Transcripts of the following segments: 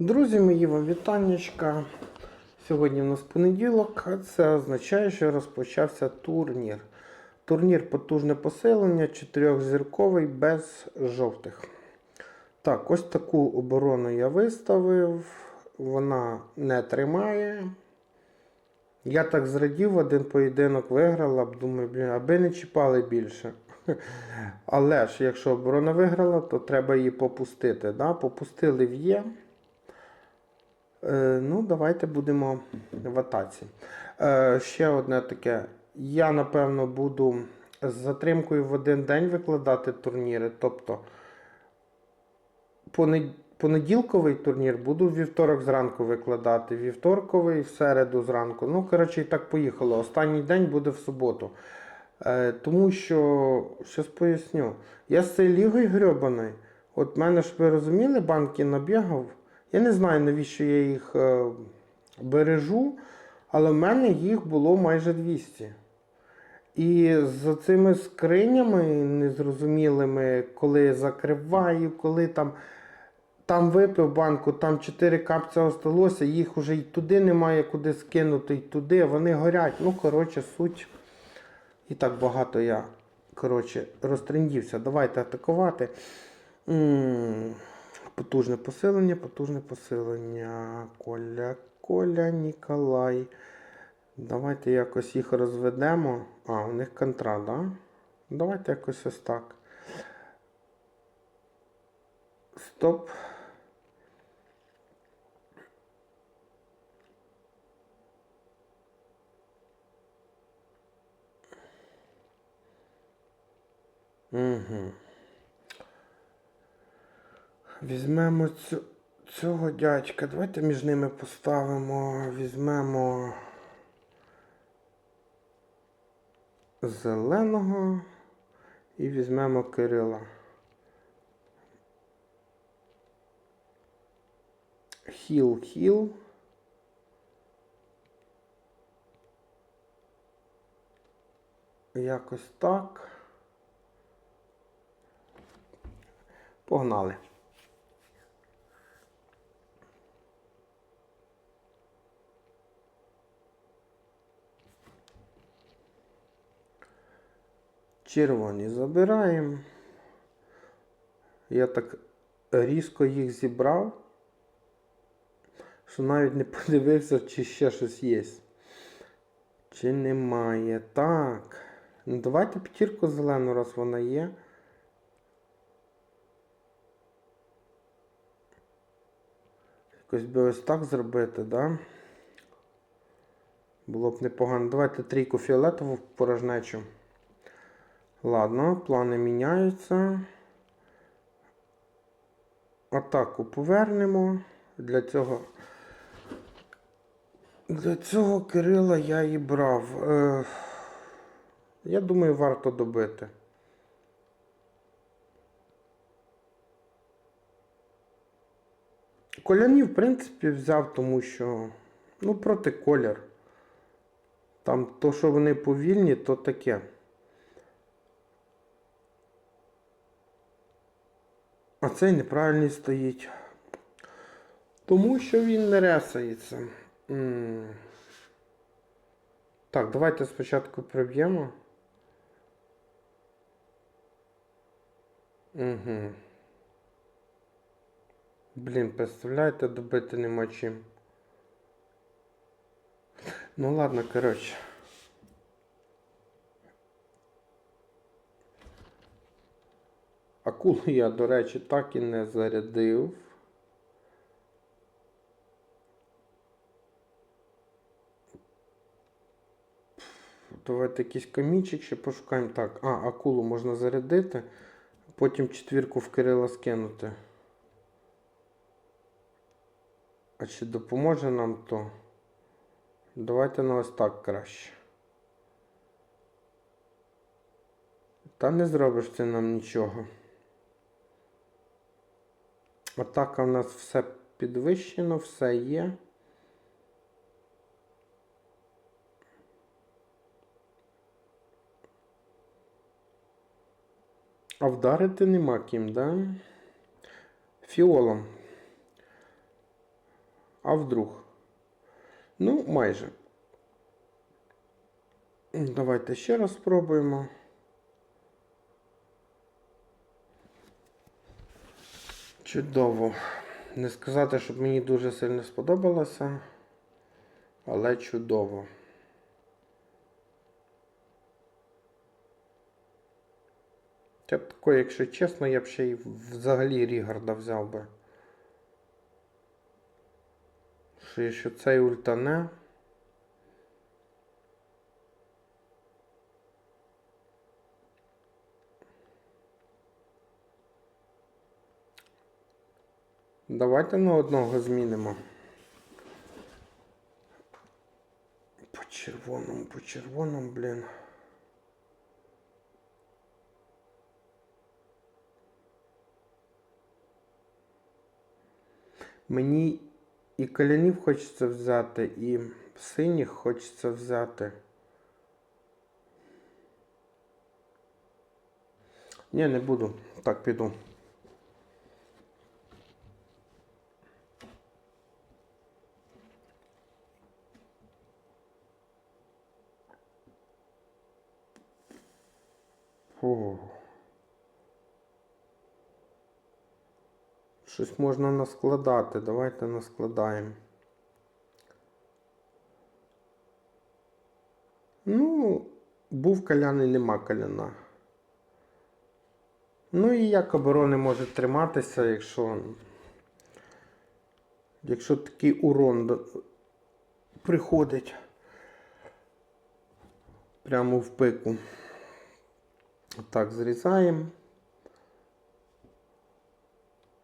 Друзі мої, вам вітаннячка. Сьогодні в нас понеділок, це означає, що розпочався турнір. Турнір потужне поселення, чотирьохзірковий без жовтих. Так, ось таку оборону я виставив. Вона не тримає. Я так зрадів, один поєдинок виграла, думаю, блін, аби не чіпали більше. Але ж, якщо оборона виграла, то треба її попустити. Да? Попустили в Є. Е, ну, давайте будемо в атаці. Е, ще одне таке. Я, напевно, буду з затримкою в один день викладати турніри. Тобто понеділковий турнір буду вівторок зранку викладати, вівторковий в середу зранку. Ну, коротше, і так поїхало. Останній день буде в суботу. Е, тому що, щось поясню, я з цією лігою грьобаний. От мене ж ви розуміли, банки набігав. Я не знаю, навіщо я їх е, бережу, але в мене їх було майже 200. І з цими скринями незрозумілими, коли закриваю, коли там, там випив банку, там 4 капця осталося, їх вже і туди немає куди скинути, і туди, вони горять. Ну, коротше, суть. І так багато я коротше, розтрендівся. Давайте атакувати. М, Потужне посилення, потужне посилення. Коля, Коля, Ніколай. Давайте якось їх розведемо. А, у них контра, да? Давайте якось ось так. Стоп. Угу. Візьмемо цю, цього дядька. Давайте між ними поставимо. Візьмемо зеленого і візьмемо Кирила. Хіл, хіл. Якось так. Погнали. Червоні забираємо. Я так різко їх зібрав, що навіть не подивився, чи ще щось є. Чи немає. Так. Ну давайте п'ятірку зелену, раз вона є. Якось би ось так зробити, да? Було б непогано. Давайте трійку фіолетову порожнечу. Ладно, плани міняються. Атаку повернемо. Для цього. Для цього Кирила я і брав. Е, я думаю, варто добити. Коляні, в принципі, взяв, тому що. Ну, проти колір. Там то, що вони повільні, то таке. А цей неправильний стоїть. Тому що він не ресається. Так, давайте спочатку приб'ємо. Угу. Блін, представляєте, добити нема чим. Ну ладно, коротше. Акулу я, до речі, так і не зарядив. Давайте якийсь камінчик ще пошукаємо. Так, а, акулу можна зарядити, потім четвірку в Кирила скинути. А чи допоможе нам то? Давайте на ось так краще. Та не зробиш це нам нічого. Атака в нас все підвищено, все є. А вдарити нема ким, да? Фіолом. А вдруг? Ну, майже. Давайте ще раз спробуємо. Чудово. Не сказати, щоб мені дуже сильно сподобалося, але чудово. Б тако, якщо чесно, я б ще й взагалі Рігарда взяв би. Що цей ультане. Давайте на одного змінимо. По червоному, по червоному, блін. Мені і калянів хочеться взяти, і синіх хочеться взяти. Ні, не буду. Так, піду. Фу. Щось можна наскладати. Давайте наскладаємо. Ну, був каляний, нема каляна. Ну і як оборони може триматися, якщо. Якщо такий урон приходить прямо в пику. Так, зрізаємо.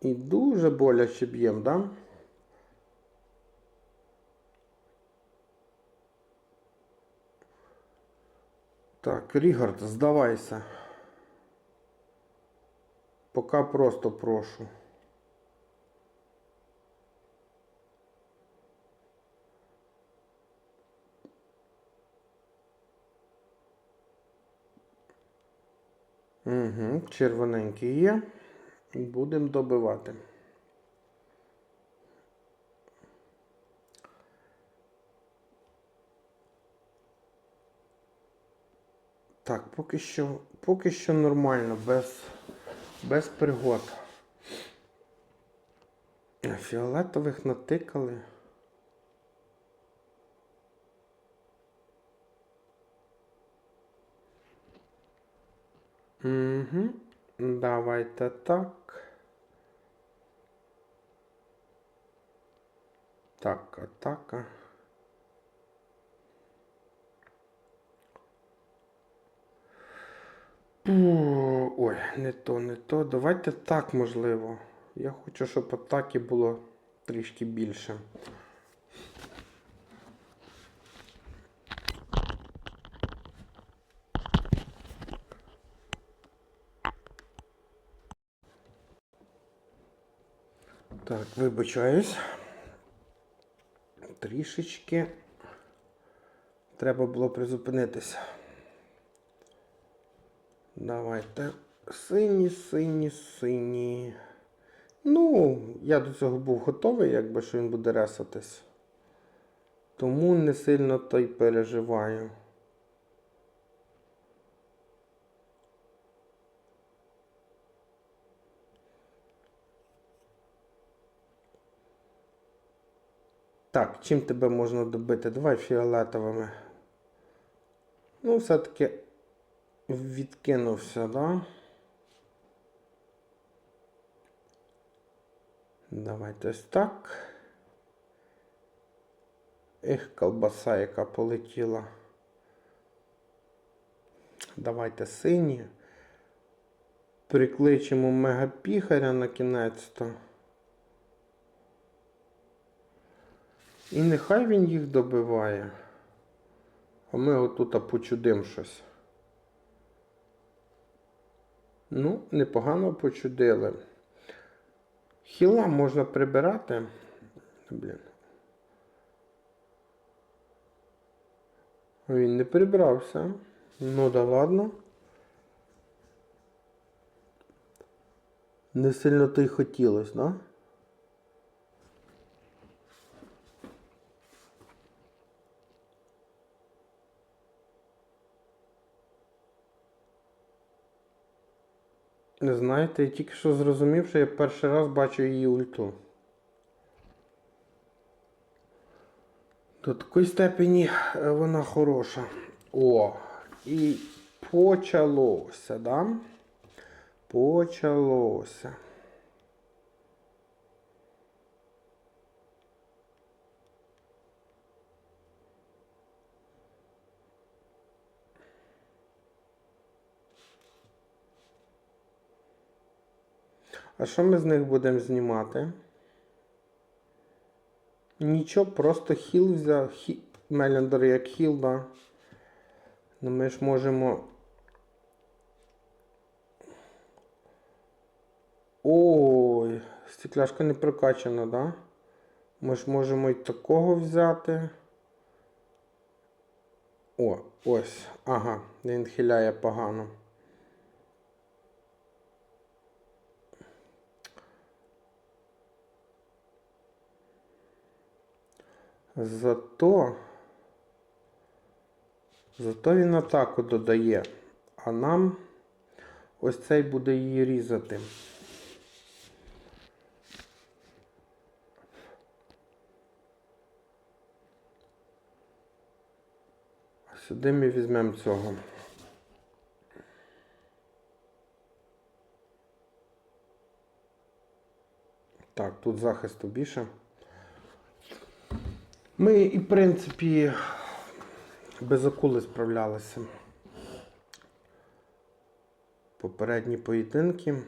І дуже боляче б'ємо, да? Так, Рігард, здавайся. Пока просто прошу. Угу, червоненький є. Будемо добивати. Так, поки що, поки що нормально, без, без пригод. Фіолетових натикали. Угу. Давайте так. Так, атака. Ой, не то, не то. Давайте так можливо. Я хочу, щоб атаки було трішки більше. Так, вибачаюсь. Трішечки треба було призупинитися. Давайте. Сині, сині, сині. Ну, я до цього був готовий, якби що він буде ресатись. Тому не сильно то й переживаю. Так, чим тебе можна добити? Давай фіолетовими. Ну, все-таки відкинувся, да? Давайте ось так. Ех, колбаса, яка полетіла. Давайте сині. Прикличемо мегапіхаря на кінець-то. І нехай він їх добиває. А ми отут почудим щось. Ну, непогано почудили. Хіла можна прибирати. Блін. Він не прибрався. Ну да ладно. Не сильно то й хотілося, да? Не знаєте, я тільки що зрозумів, що я перший раз бачу її ульту. До такої степені е, вона хороша. О, і почалося, да? Почалося. А що ми з них будемо знімати? Нічого, просто хіл взяв. Хі... Мелендер як хіл, да. Ну ми ж можемо. Ой, стекляшка не прокачана, да? Ми ж можемо і такого взяти. О, ось. Ага, він хиляє погано. Зато. Зато він атаку додає. А нам ось цей буде її різати. Сюди ми візьмемо цього. Так, тут захисту більше. Ми і, в принципі, без акули справлялися. Попередні поєдинки.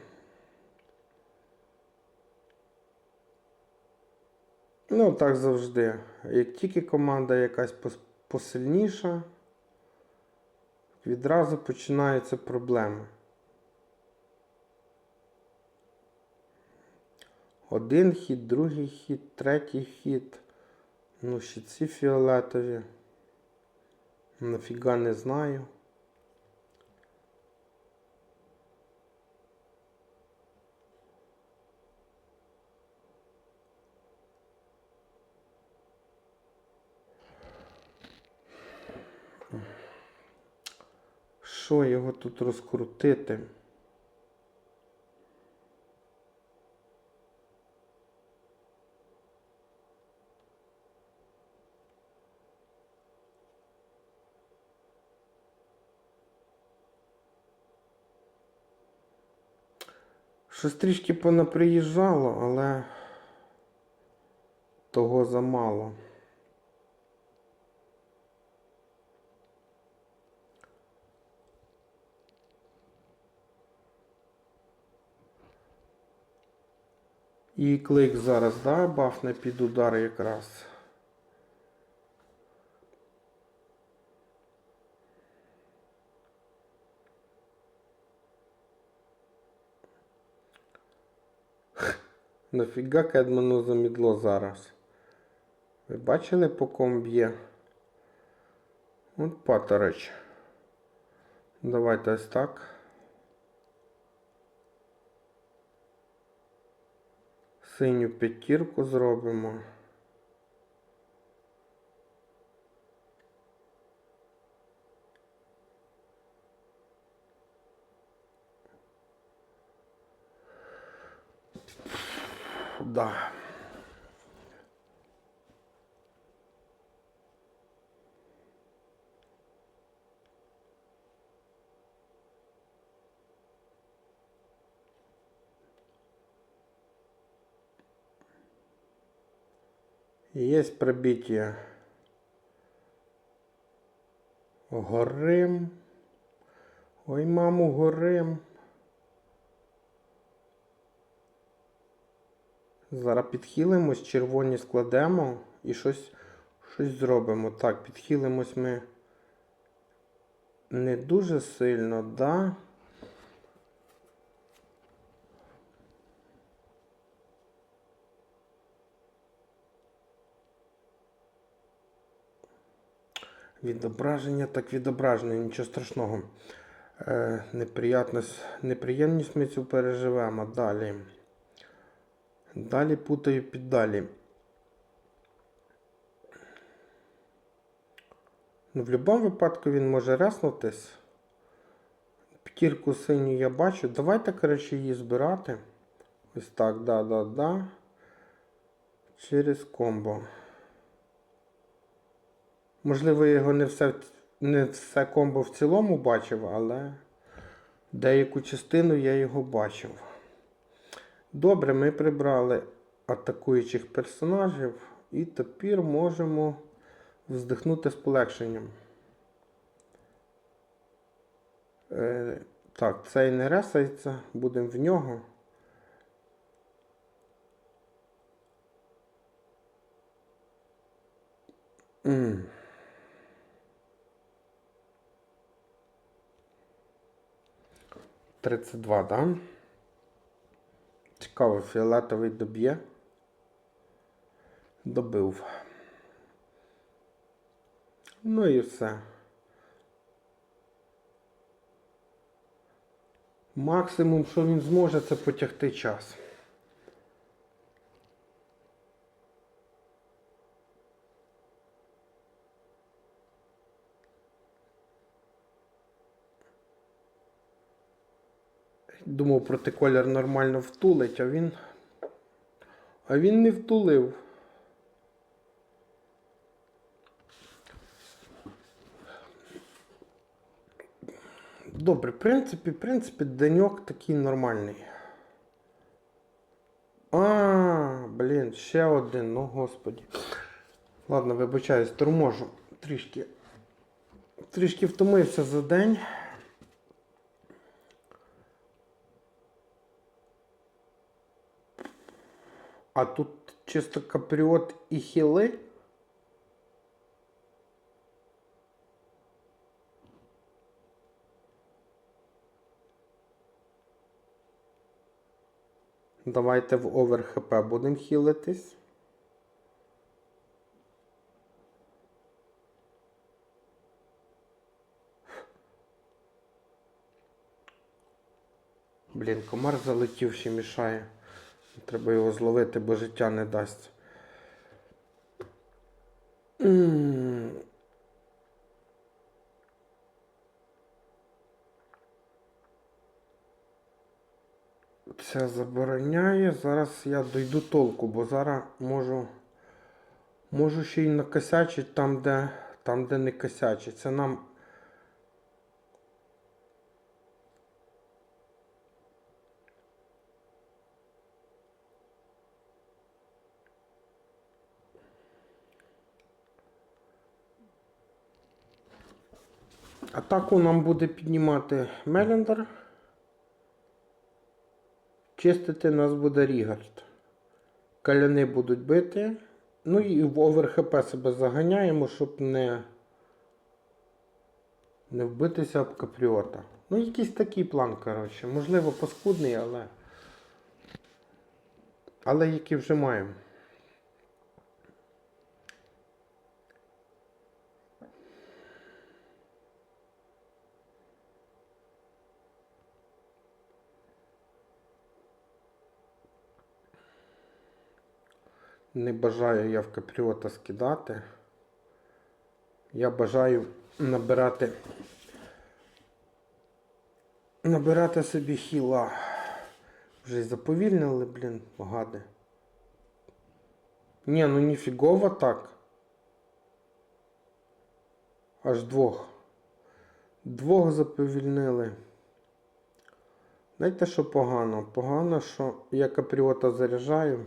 Ну, так завжди. Як тільки команда якась посильніша, відразу починаються проблеми. Один хід, другий хід, третій хід. Ну, ще ці фіолетові. Нафіга не знаю. Що його тут розкрутити? Щось трішки понаприїжджало, але того замало. І клик зараз, да, бафне під удар якраз. Нафіга Кедману замідло зараз? Ви бачили по ком б'є? От Паторич. Давайте ось так. Синю п'ятірку зробимо. Да. Есть пробитие. Горим. Ой, маму, горим. Зараз підхилимось, червоні складемо і щось, щось зробимо. Так, підхилимось ми не дуже сильно, да? Відображення, так відображення, нічого страшного. Е, неприємність ми цю переживемо. Далі. Далі путаю під далі. Ну, в будь-якому випадку він може реснутись. П'ятірку синю я бачу. Давайте, коротше, її збирати. Ось так, да, да, да. Через комбо. Можливо, я його не все, не все комбо в цілому бачив, але деяку частину я його бачив. Добре, ми прибрали атакуючих персонажів і тепер можемо вздихнути з полегшенням. Е, так, цей не ресається, будемо в нього. М. Тридцять два, да? Цікаво, фіолетовий доб'є. Добив. Ну і все. Максимум, що він зможе, це потягти час. Думав, протиколір нормально втулить, а він. А він не втулив. Добре, в принципі, в принципі, деньок такий нормальний. А, блін, ще один, ну господі. Ладно, вибачаюсь, торможу. Трішки. Трішки втомився за день. А тут чисто капріот і хіли. Давайте в овер хп будемо хілитись. Блін, комар залетів ще мішає. Треба його зловити, бо життя не дасть. Це забороняє. Зараз я дойду толку, бо зараз можу. Можу ще й накосячити там, де, там, де не косячить. Це нам. Атаку нам буде піднімати Мелендер. Чистити нас буде Рігард. Каляни будуть бити. Ну і в овер ХП себе заганяємо, щоб не, не вбитися об капріота. Ну, якийсь такий план, коротше. Можливо, паскудний, але. Але який вже маємо. Не бажаю я в капріота скидати. Я бажаю набирати. Набирати собі хіла. Вже й заповільнили, блін, гади. Ні, ну ніфігово так. Аж двох. Двох заповільнили. Знаєте, що погано? Погано, що я капріота заряджаю.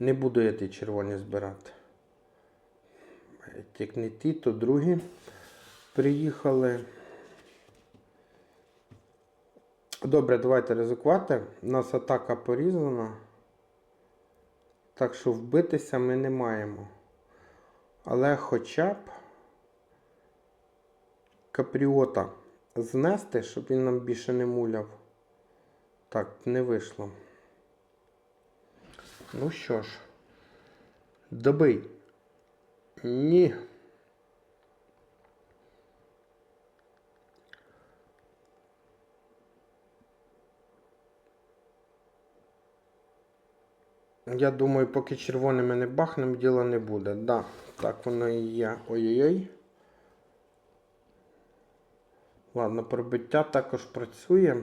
Не буду я ті червоні збирати. Як не ті, то другі приїхали. Добре, давайте ризикувати. У нас атака порізана. Так що вбитися ми не маємо. Але хоча б капріота знести, щоб він нам більше не муляв. Так, не вийшло. Ну що ж, добий. Ні. Я думаю, поки червоними не бахнем, діла не буде. Да, так воно і є. Ой-ой-ой. Ладно, пробиття також працює.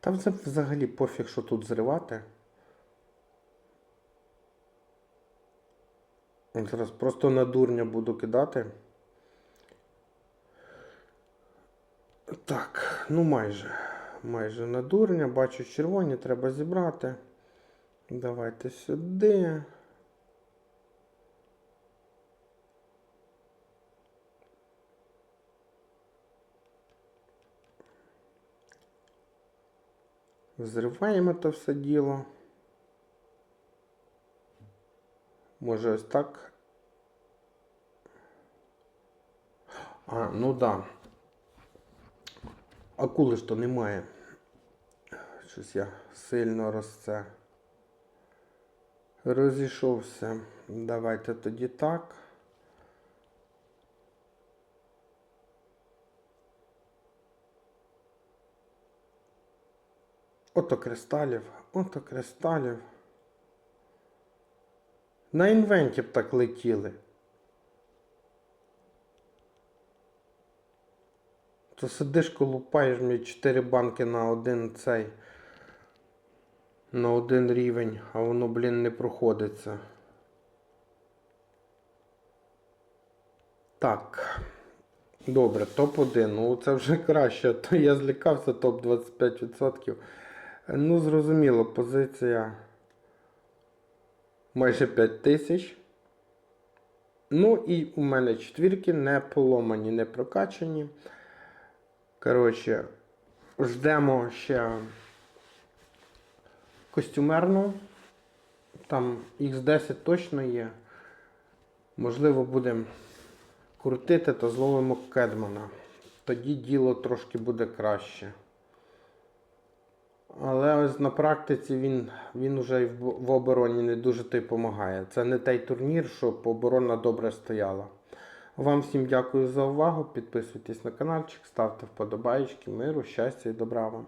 Та вже взагалі пофіг, що тут зривати. Зараз просто на дурня буду кидати. Так, ну майже. Майже на дурня. Бачу червоні, треба зібрати. Давайте сюди. Взриваємо це все діло. Може ось так. А, ну да. Акули ж то немає. Щось я сильно розце. Розійшовся. Давайте тоді так. Ото кристалів, ото кристалів. На інвенті б так летіли. То сидиш, колупаєш мені 4 банки на один цей. На один рівень, а воно, блін, не проходиться. Так. Добре, топ-1. Ну це вже краще. То я злякався топ 25%. Ну, зрозуміло, позиція майже 5 тисяч. Ну і у мене четвірки не поломані, не прокачані. Коротше, ждемо ще костюмерну. Там X10 точно є. Можливо, будемо крутити, то зловимо Кедмана. Тоді діло трошки буде краще. Але ось на практиці він, він вже в, обороні не дуже допомагає. Це не той турнір, щоб оборона добре стояла. Вам всім дякую за увагу. Підписуйтесь на каналчик, ставте вподобайки, миру, щастя і добра вам.